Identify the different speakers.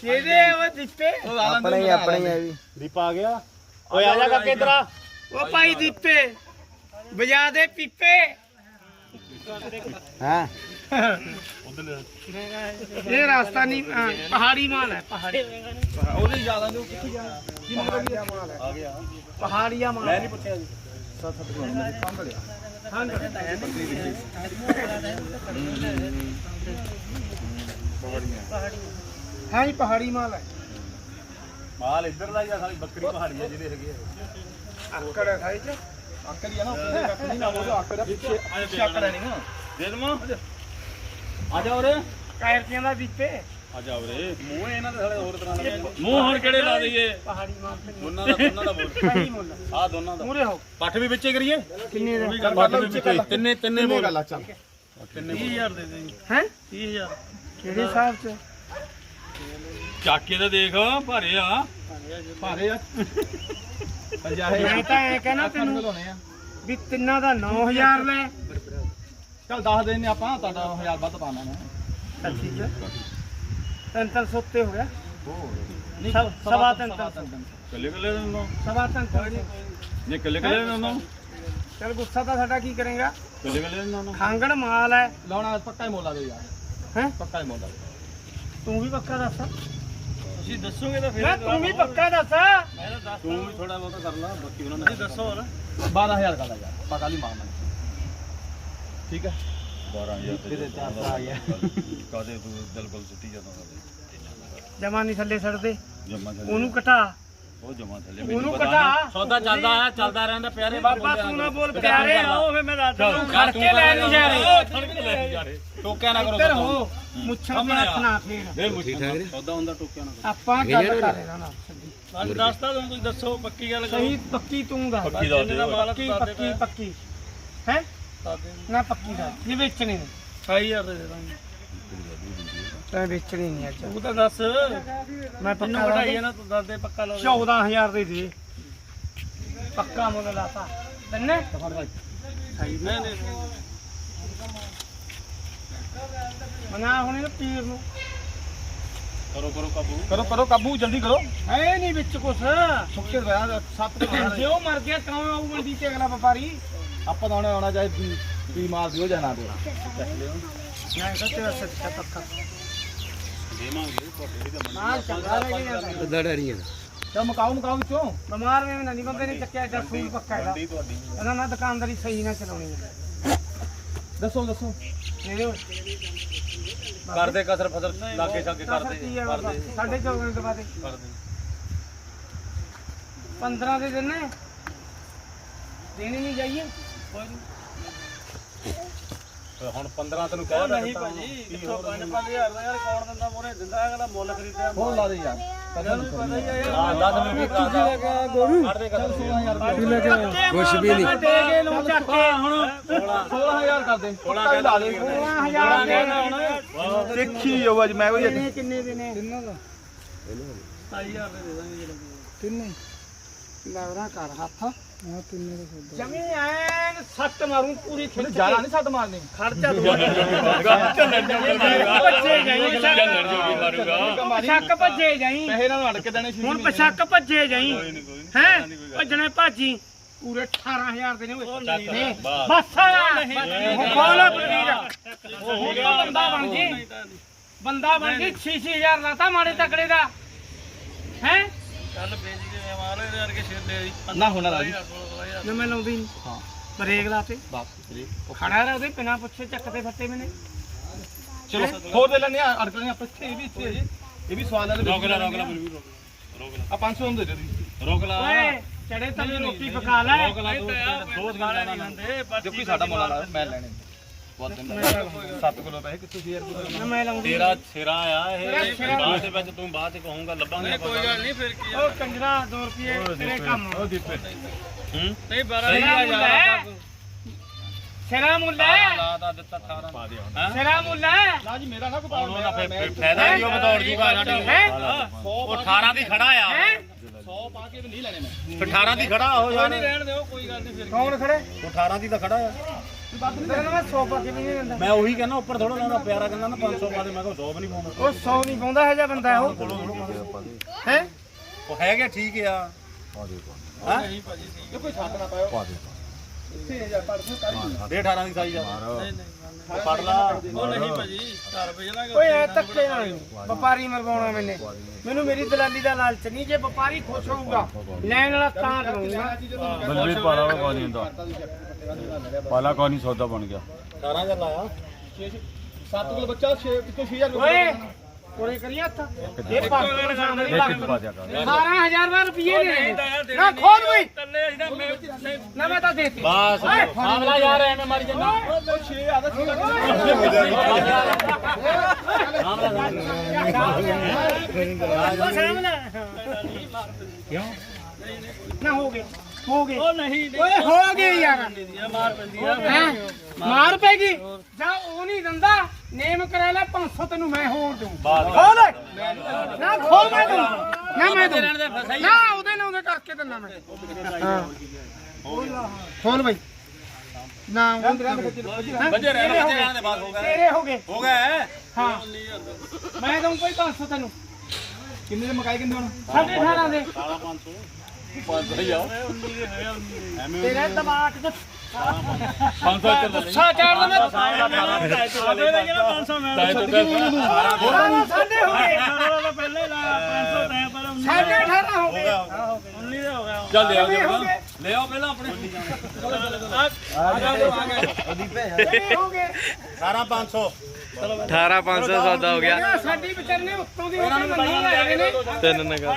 Speaker 1: ਕਿਹਦੇ ਉਹ ਦਿੱਤੇ?
Speaker 2: ਆਪਣੇ ਹੀ ਆਪਣੇ ਹੀ ਆ ਵੀ
Speaker 3: ਦੀਪਾ ਆ ਗਿਆ। ਓਏ ਆ ਜਾ ਕਾਕੇ ਇਧਰ ਆ।
Speaker 1: ਉਹ ਭਾਈ ਦਿੱਤੇ। ਵਜਾ ਦੇ ਪੀਪੇ।
Speaker 2: ਹਾਂ?
Speaker 1: ਇਹ ਰਾਸਤਾ ਨਹੀਂ ਪਹਾੜੀ ਮਾਲ ਹੈ ਪਹਾੜੀ।
Speaker 3: ਉਹਨੇ ਜ਼ਿਆਦਾ ਨੂੰ ਕਿੱਥੇ ਜਾ ਕੀ ਮੰਗ ਆ ਗਿਆ।
Speaker 1: ਪਹਾੜੀਆ ਮਾਲ।
Speaker 3: ਮੈਂ ਨਹੀਂ ਪੁੱਛਿਆ ਜੀ।
Speaker 1: ਹਾਂ ਜੀ ਪਹਾੜੀ ਮਾਲ ਹੈ।
Speaker 3: ਮਾਲ ਇੱਧਰ ਦਾ ਹੀ ਆ ਸਾਲੀ ਬੱਕਰੀ ਪਹਾੜੀ ਆ ਜਿਹਦੇ ਹੈਗੇ ਆ।
Speaker 1: ਆਕੜ ਹੈ ਸਾਈ ਚ।
Speaker 3: ਆਕਰ ਹੀ ਆ ਨਾ ਉੱਥੇ ਰੱਖ ਨਹੀਂ ਨਾ ਉਹ ਆਕਰ ਪਿੱਛੇ ਪਿੱਛੇ ਆਕਰ ਹੈ ਨਹੀਂ ਨਾ। ਦੇ ਦਮਾ। ਆ ਜਾ ਉਰੇ।
Speaker 1: ਕਾਇਰ ਕਹਿੰਦਾ ਦਿੱਤੇ
Speaker 3: ਆ ਜਾ ਉਰੇ। ਮੂੰਹ ਇਹਨਾਂ ਦੇ ਸਾਲੇ ਹੋਰ ਤਰ੍ਹਾਂ ਦੇ। ਮੂੰਹ ਹੁਣ ਕਿਹੜੇ ਲਾ ਦਈਏ?
Speaker 1: ਪਹਾੜੀ ਮਾਲ ਤੇ
Speaker 3: ਦੋਨਾਂ ਦਾ ਦੋਨਾਂ ਦਾ ਬੋਲ।
Speaker 1: ਸਹੀ ਮੁੱਲ।
Speaker 3: ਆ ਦੋਨਾਂ ਦਾ।
Speaker 1: ਮੂਰੇ ਹੋ
Speaker 3: ਪੱਠ ਵੀ ਵਿੱਚੇ ਕਰੀਏ?
Speaker 1: ਕਿੰਨੇ ਦਾ?
Speaker 3: ਪੱਠ ਵੀ ਵਿੱਚੇ ਤਿੰਨੇ ਤਿੰਨੇ ਬੋਲ।
Speaker 2: ਗੱਲ ਆ ਚੱਲ।
Speaker 3: ਤਿੰਨੇ 30000 ਦੇ ਦੇ
Speaker 1: ਹੈ?
Speaker 3: 30000
Speaker 1: ਕਿਹੜੇ ਹਿਸਾਬ ਚ?
Speaker 3: ਚਾਕੇ ਦਾ ਦੇਖ ਭਾਰੇ ਆ। ਭਾਰੇ ਆ।
Speaker 1: ਮੈਂ ਤਾਂ ਐ ਕਹਿਣਾ ਤੈਨੂੰ ਵੀ ਤਿੰਨਾਂ ਦਾ 9000 ਲੈ।
Speaker 3: ਚੱਲ ਦੱਸ ਦੇਣੇ ਆਪਾਂ ਤੁਹਾਡਾ 1000 ਵੱਧ ਪਾਣਾ ਮੈਂ
Speaker 1: ਤਾਂ ਠੀਕ ਹੈ ਤਿੰਨ ਤਿੰਨ ਸੌ ਹੋ ਗਿਆ। ਸਵਾ- ਸਵਾ ਤਿੰਨ ਤਿੰਨ।
Speaker 3: ਕੱਲੇ ਕੱਲੇ ਨੂੰ?
Speaker 1: ਸਵਾ ਤਿੰਨ ਜੀ।
Speaker 3: ਜੇ ਕੱਲੇ ਕੱਲੇ ਨੂੰ?
Speaker 1: ਚੱਲ ਗੁੱਸਾ ਤਾਂ ਸਾਡਾ ਕੀ ਕਰੇਗਾ?
Speaker 3: ਕੱਲੇ ਕੱਲੇ ਨੂੰ?
Speaker 1: ਖਾਂਗੜ ਮਾਲ ਹੈ।
Speaker 3: ਲਾਉਣਾ ਪੱਕਾ ਹੀ ਮੋਲਾ ਦੇ ਯਾਰ।
Speaker 1: ਹੈ?
Speaker 3: ਪੱਕਾ ਹੀ ਮੋਲਾ
Speaker 1: ਤੂੰ ਵੀ ਪੱਕਾ ਦੱਸ।
Speaker 3: ਤੁਸੀਂ ਦੱਸੋਗੇ ਤਾਂ
Speaker 1: ਮੈਂ ਤੂੰ ਵੀ ਪੱਕਾ ਦੱਸ।
Speaker 3: ਤੂੰ ਵੀ ਥੋੜਾ ਬਹੁਤਾ ਕਰ ਲਾ ਬਾਕੀ ਉਹਨਾਂ ਨੇ ਦੱਸੋ ਹੋਰ। 12000 ਕਰ ਲਾ ਯਾਰ ਪਤਾ ਨਹੀਂ ਮਾਰਨਾ ਠੀਕ ਹੈ? 12000 ਤੇ ਆ ਗਿਆ।
Speaker 4: ਕਾਦੇ ਤੂੰ ਦਿਲ ਕੋਲ ਸੁੱਟੀ ਜਾਂਦਾ
Speaker 1: ਜਮਾ ਨਹੀਂ ਥੱਲੇ ਛੱਡਦੇ ਉਹਨੂੰ ਘਟਾ।
Speaker 4: ਉਹ ਜਮਾ ਥੱਲੇ
Speaker 1: ਉਹਨੂੰ ਘਟਾ
Speaker 3: ਸੌਦਾ ਚੱਲਦਾ ਆ ਚੱਲਦਾ ਰਹਿੰਦਾ ਪਿਆਰੇ
Speaker 1: ਬਾਬਾ ਤੂੰ ਨਾ ਬੋਲ ਪਿਆਰੇ ਆਓ ਫੇ ਮੈਂ ਦੱਸ ਤੂੰ ਖੜ ਕੇ ਲੈ ਨਹੀਂ ਜਾ ਰਹੇ
Speaker 3: ਟੋਕਿਆ ਨਾ ਕਰੋ
Speaker 1: ਇੱਧਰ ਹੋ ਮੁੱਛਾਂ ਤੇ ਹੱਥ ਨਾ ਫੇਰ।
Speaker 3: ਦੇ ਮੁੱਠਾ ਸੌਦਾ ਹੁੰਦਾ ਟੋਕਿਆ ਨਾ
Speaker 1: ਆਪਾਂ ਗੱਲ ਕਰ ਰਹੇ ਨਾ
Speaker 3: ਅੱਜ ਦੱਸਦਾ ਤੁਹਾਨੂੰ ਤੁਸੀਂ ਦੱਸੋ ਪੱਕੀ ਗੱਲ
Speaker 1: ਸਹੀ ਪੱਕੀ ਤੂੰ ਦੱਸ
Speaker 4: ਪੱਕੀ ਦੱਸ ਦਿਓ।
Speaker 1: ਪੱਕੀ ਪੱਕੀ ਪੱਕੀ। ਹੈ? ਨਾ ਪੱਕੀ ਦਾ ਇਹ ਵੇਚਣੇ। ਨੇ
Speaker 3: 28000 ਦੇ ਦਾਂਗੇ।
Speaker 1: ਤੈਂ ਵੇਚਣੀ ਨਹੀਂ ਅੱਜ।
Speaker 3: ਤੂੰ ਤਾਂ ਦੱਸ।
Speaker 1: ਮੈਂ ਪੱਕਾ
Speaker 3: ਘਟਾਈਏ ਨਾ ਤੂੰ ਦੱਸ ਦੇ ਪੱਕਾ ਲਾ
Speaker 1: 14000 ਦੇ ਦੇ। ਪੱਕਾ ਮੁੱਲ ਲਾਤਾ। ਤੈਨੇ?
Speaker 3: ਨਹੀਂ ਨਹੀਂ।
Speaker 1: ਮਨਾ ਹੁਣ ਇਹਨੂੰ ਪੀਰ ਨੂੰ।
Speaker 3: ਕਰੋ ਕਰੋ ਕਾਬੂ। ਕਰੋ ਕਰੋ ਕਾਬੂ ਜਲਦੀ ਕਰੋ।
Speaker 1: ਹੈ ਨਹੀਂ ਵਿੱਚ ਕੁਛ।
Speaker 3: ਸੁੱਕੇ ਗਿਆ ਸੱਤ
Speaker 1: ਜੇ ਉਹ ਮਰ ਗਿਆ ਕਿਉਂ ਆਊ ਮੰਡੀ ਤੇ ਅਗਲਾ ਵਪਾਰੀ?
Speaker 3: ਆਪਾਂ ਤਾਂ ਆਉਣਾ ਆਉਣਾ ਚਾਹੇ ਵੀ ਮਾਰ ਦਿਓ ਜਾਂ ਨਾ ਦਿਓ
Speaker 1: ਨਾ ਇਹ ਤੇਰਾ ਸੱਚਾ ਪੱਕਾ।
Speaker 4: ਤਾਂ
Speaker 1: ਮਾਲ ਚੰਗਾ ਰਹਿ ਗਿਆ
Speaker 2: ਦੜੜੀਆਂ
Speaker 3: ਚਲ ਮਕਾਓ ਮਕਾਓ ਵਿੱਚੋਂ
Speaker 1: ਬਿਮਾਰ ਵੇ ਨਹੀਂ ਬੰਦੇ ਨੇ ਚੱਕਿਆ ਜਾਂ ਸੂਈ ਪੱਕਾ
Speaker 4: ਤੁਹਾਡੀ
Speaker 1: ਇਹਨਾਂ ਨਾਲ ਦੁਕਾਨਦਾਰੀ ਸਹੀ ਨਾ ਚਲਾਉਣੀ ਹੈ।
Speaker 3: ਦੱਸੋ ਦੱਸੋ। ਕਰਦੇ ਕਸਰ ਫਸਰ ਲਾਗੇ ਛਾਗੇ ਕਰਦੇ ਕਰਦੇ
Speaker 1: ਸਾਡੇ 14 ਦੇ ਬਾਅਦ
Speaker 3: ਕਰਦੇ
Speaker 1: 15 ਦੇ ਦਿਨ। ਨੇ ਦੇਣੀ ਨਹੀਂ ਜਾਈਏ।
Speaker 3: ਹੁਣ 15 ਤੈਨੂੰ ਕਹਿ ਨਹੀਂ ਭਾਜੀ ਕਿੱਥੋਂ 5-5000 ਦਾ ਯਾਰ ਕੌਣ ਦਿੰਦਾ ਮੋਰੇ ਦਿੰਦਾ ਅਗਲਾ ਮੁੱਲ ਖਰੀਦਿਆ ਹੋਰ ਲਾ ਦੇ ਯਾਰ। ਪਤਾ ਨਹੀਂ ਪਤਾ ਹੀ ਆ ਯਾਰ। ਹਾਂ 10 ਮਿੰਟ ਦਾ ਕੱਢ ਦੇ। ਕਰ 16000
Speaker 2: ਕੁਛ ਵੀ ਨਹੀਂ।
Speaker 1: ਦੇ ਗਏ ਲੋ ਚੱਕ ਕੇ।
Speaker 3: ਹੁਣ 16000 ਕਰ ਦੇ। 16 ਲਾ ਦੇ।
Speaker 1: 16000 ਦੇ।
Speaker 3: ਦੇਖੀ ਜਾਓ ਅੱਜ ਮੈਂ ਕੋਈ
Speaker 1: ਕਿੰਨੇ ਕਿੰਨੇ ਦੇ ਨੇ? ਤਿੰਨਾਂ ਦਾ।
Speaker 3: 28000 ਦੇ ਦੇ ਦਾਂਗੇ
Speaker 1: ਤਿੰਨੇ। ਲਵਰਾ ਕਰ ਹੱਥ। ਹਾਂ ਤਿੰਨੇ ਦਾ ਜਮੀ ਐਨ ਸੱਟ ਮਾਰੂਂ ਪੂਰੀ ਖਿੱਚ
Speaker 3: ਜ਼ਿਆਦਾ ਨਹੀਂ ਸੱਟ ਮਾਰਨੀ।
Speaker 1: ਖਰਚਾ ਦੋ ਭੱਜੇ ਜਾਈ। ਪਛੱਕ ਭੱਜੇ ਜਾਈ।
Speaker 3: ਪੈਸੇ ਨਾਲ ਅੜ ਕੇ ਦੇਣੇ ਸੀ
Speaker 1: ਹੁਣ ਪਛੱਕ ਭੱਜੇ ਜਾਈ। ਹੈ? ਭੱਜਣੇ ਭਾਜੀ। ਪੂਰੇ 18000 ਦੇ ਨੇ ਓਏ। ਬਸ। ਹੁਣ ਕੋਲ ਪੀਰ ਉਹ ਤਾਂ ਬੰਦਾ ਬਣ ਗਈ ਬੰਦਾ ਬਣ ਗਈ 6000 ਲਾਤਾ ਮਾੜੇ ਤਕੜੇ ਦਾ। ਹੈ?
Speaker 3: ਚੱਲ ਵੇਚ ਕੇ ਮਾਰੇ ਨਾ ਹੋਣਾ ਰਾਜੀ
Speaker 1: ਨਾ ਮੈਂ ਲਾਉਂਦੀ ਨਹੀਂ
Speaker 3: ਹਾਂ।
Speaker 1: ਬਰੇਕ ਲਾਤੇ।
Speaker 3: ਬਸ
Speaker 1: ਖੜਾ ਰਿਹਾ ਉਹਦੇ ਬਿਨਾ ਪੁੱਛੇ ਚੱਕਦੇ ਫੱਟੇ ਮੈਨੇ।
Speaker 3: ਚਲੋ ਹੋਰ ਦੇ ਲੈਣੇ ਆ ਅੜ ਕੇ ਆਪਾਂ ਇੱਥੇ ਇਹ ਵੀ ਇੱਥੇ ਜੀ। ਇਹ ਵੀ ਸਵਾਲ ਵਾਲੇ
Speaker 4: ਰੋਕ ਲਾ ਰੋਕ ਲਾ ਰੋਕ ਲਾ।
Speaker 3: ਆ 500 ਹੁੰਦੇ ਜੀ।
Speaker 4: ਰੋਕ ਲਾ।
Speaker 1: ਓਏ ਚੜੇ ਤਾਂ ਰੋਟੀ ਪਕਾ ਲੈ।
Speaker 4: ਰੋਕ ਲਾ ਦੋ ਦੋ ਗਾਣੇ ਨਹੀਂ ਆਉਂਦੇ
Speaker 3: ਜੋ ਕੋਈ ਸਾਡਾ ਮੁੱਲ ਮੈਂ ਲੈਣੇ ਬਹੁਤ ਦਿਨ 7 ਕਿਲੋ ਪੈਸੇ ਕਿੱਥੋਂ ਸੀ ਯਾਰ
Speaker 1: ਨਾ ਮੈਂ ਲਾਉਂਦੀ।
Speaker 4: ਤੇਰਾ ਸਿਰਾ ਆ
Speaker 1: ਤੇਰਾ
Speaker 4: ਇਹ
Speaker 1: ਸਿਰਾ।
Speaker 4: ਬਾਅਦ ਦੇ ਵਿੱਚ ਤੂੰ ਬਾਅਦ ਚ ਕਹੂੰਗਾ ਲੱਭਾਂਗੇ ਕੋਈ ਗੱਲ ਨਹੀਂ ਫਿਰ ਕੀ
Speaker 1: ਉਹ ਕੰਜਰਾ 2 ਰੁਪਏ ਤੇਰੇ ਕੰਮ
Speaker 3: ਉਹ ਦੀਪੇ।
Speaker 4: ਹੂੰ?
Speaker 3: ਨਹੀਂ 12
Speaker 1: ਸਿਰਾ ਮੁੱਲ ਹੈ ਸਿਰਾ ਮੁੱਲ ਹੈ।
Speaker 3: ਲਾਤਾ ਦਿੱਤਾ 18
Speaker 4: ਪਾ ਦੇ ਹੁਣ
Speaker 1: ਸਿਰਾ ਮੁੱਲ ਹੈ।
Speaker 3: ਨਾ ਜੀ ਮੇਰਾ ਨਾ ਕੋਈ
Speaker 4: ਹੁਣ ਉਹਦਾ ਫਿਰ ਫਾਇਦਾ ਵੀ ਉਹ ਬਤੌੜ ਜੂਗਾ ਸਾਡੀ।
Speaker 1: ਹੈ?
Speaker 4: ਉਹ 18 ਦੀ ਖੜਾ ਆ।
Speaker 1: ਹੈ?
Speaker 3: 100 ਪਾ ਕੇ ਵੀ ਨਹੀਂ ਲੈਣੇ ਮੈਂ।
Speaker 4: ਫਿਰ 18 ਦੀ ਖੜਾ ਹੋ
Speaker 3: ਕੋਈ ਨਹੀਂ ਰਹਿਣ ਦਿਓ ਕੋਈ ਗੱਲ ਨਹੀਂ ਫਿਰ
Speaker 1: ਕੌਣ ਖੜੇ?
Speaker 4: ਉਹ 18 ਦੀ ਤਾਂ ਖੜਾ ਆ।
Speaker 1: ਮੈਂ 100 ਪਾ ਕੇ ਵੀ ਨਹੀਂ ਦਿੰਦਾ
Speaker 3: ਮੈਂ ਉਹੀ ਕਹਿੰਦਾ ਉੱਪਰ ਥੋੜਾ ਲਾਉਂਦਾ ਪਿਆਰਾ ਕਹਿੰਦਾ ਨਾ 500 ਪਾ ਦੇ। ਮੈਂ ਕਿਹਾ 100 ਵੀ ਨਹੀਂ ਪਾਉਂਦਾ।
Speaker 1: ਉਹ 100 ਨਹੀਂ ਪਾਉਂਦਾ ਹੈ ਜਿਹਾ ਬੰਦਾ ਉਹ। ਹੈ
Speaker 3: ਉਹ ਹੈਗਾ ਠੀਕ ਆ। ਹਾਂ? ਦੇ। 18 ਦੀ ਸਾਈਜ਼ ਆ। ਪੜ ਲਾ।
Speaker 1: ਓਏ ਐ ਧੱਕੇ ਨੀ। ਵਪਾਰੀ ਮਰਵਾਉਣਾ ਮੈਨੇ। ਮੈਨੂੰ ਮੇਰੀ ਦਲਾਲੀ ਦਾ ਲਾਲਚ ਨਹੀਂ ਜੇ ਵਪਾਰੀ ਖੁਸ਼ ਹੋਊਗਾ ਲੈਣ ਵਾਲਾ ਤਾਂ ਕਰੂੰਗਾ।
Speaker 5: ਬਲਵੀਰ ਪਾਲਾ ਵਾ ਕੋਈ ਨਹੀਂ ਹੁੰਦਾ। ਪਾਲਾ ਕੋਈ ਨਹੀਂ ਸੌਦਾ ਬਣ ਗਿਆ।
Speaker 3: 18000 ਲਾਇਆ।
Speaker 1: ਓਏ ਕੋਲੇ ਕਰੀ ਹੱਥ। ਇਹ ਪੱਕ
Speaker 5: ਇੱਕ ਇੱਕ ਪਾ ਦਿਆ ਕਰ।
Speaker 1: 18000 ਦਾ ਰੁਪਏ ਨਹੀਂ ਨਾ ਖੋਲ ਬਈ ਨਾ ਮੈਂ ਤਾਂ ਦੇਤੀ।
Speaker 3: ਬਸ। ਮਾਮਲਾ ਯਾਰ ਐਵੇਂ ਮਾਰੀ ਜਾਂਦਾ।
Speaker 1: ਕਿਉਂ? ਨਾ ਹੋ ਗਏ ਹੋ ਗਏ। ਉਹ ਨਹੀਂ ਓਏ ਹੋ ਗਏ ਯਾਰ। ਮਾਰ ਪੈਂਦੀ ਆ ਮਾਰ ਪੈਗੀ? ਜਾ ਉਹ ਨਹੀਂ ਦੰਦਾ? ਨੇਮ ਕਰਾ ਲੈ 500 ਤੈਨੂੰ ਮੈਂ ਹੋਰ ਦੂੰ ਖੋਲ ਨਾ ਖੋਲ ਮੈਂ ਦੂੰ ਨਾ ਮੈਂ ਦੂੰ ਨਾ ਉਹਦੇ ਨਾਲ ਉਹਦੇ ਕਰਕੇ ਦਿੰਦਾ ਮੈਂ। ਹਾਂ। ਖੋਲ ਬਈ। ਨਾ ਬੰਜੇ ਰਹਿ
Speaker 3: ਰਹਿਣ ਦੇ ਬਾਅਦ ਹੋ
Speaker 1: ਤੇਰੇ ਹੋ ਗਏ। ਹੋ ਮੈਂ ਦਊਂ ਕੋਈ 500 ਤੈਨੂੰ।
Speaker 3: ਕਿੰਨੇ ਦੇ ਮਕਾਈ ਕਿੰਨੇ ਹੁਣ?
Speaker 1: ਸਾਢੇ 18 ਦੇ।
Speaker 3: 500 ਹੀ ਆ
Speaker 1: ਤੇਰੇ ਦਿਮਾਗ 'ਚ
Speaker 3: 500 ਇੱਧਰ ਲੈ
Speaker 1: ਗੁੱਸਾ ਚੜ ਦਿੰਦਾ ਹੋਰਾਂ ਨੂੰ ਸਾਡੇ ਹੋ ਗਏ ਸਾਢੇ 18 ਹੋ ਗਏ
Speaker 3: ਚੱਲ ਲਿਆ
Speaker 1: ਕਿੰਨੇ ਹੋ ਗਏ
Speaker 3: ਲਿਆਓ ਪਹਿਲਾਂ ਆਪਣੇ
Speaker 1: ਕਿੰਨੇ ਹੋ ਗਏ
Speaker 3: 18500
Speaker 2: 18500 ਸੌਦਾ ਹੋ ਗਿਆ
Speaker 1: ਸਾਡੀ ਵਿਚਾਰ ਨੇ ਉੱਤੋਂ ਦੀ ਉਹਨਾਂ ਨੂੰ ਮੰਨੀ ਆਏ ਨੇ
Speaker 2: ਤਿੰਨ ਨਗਾ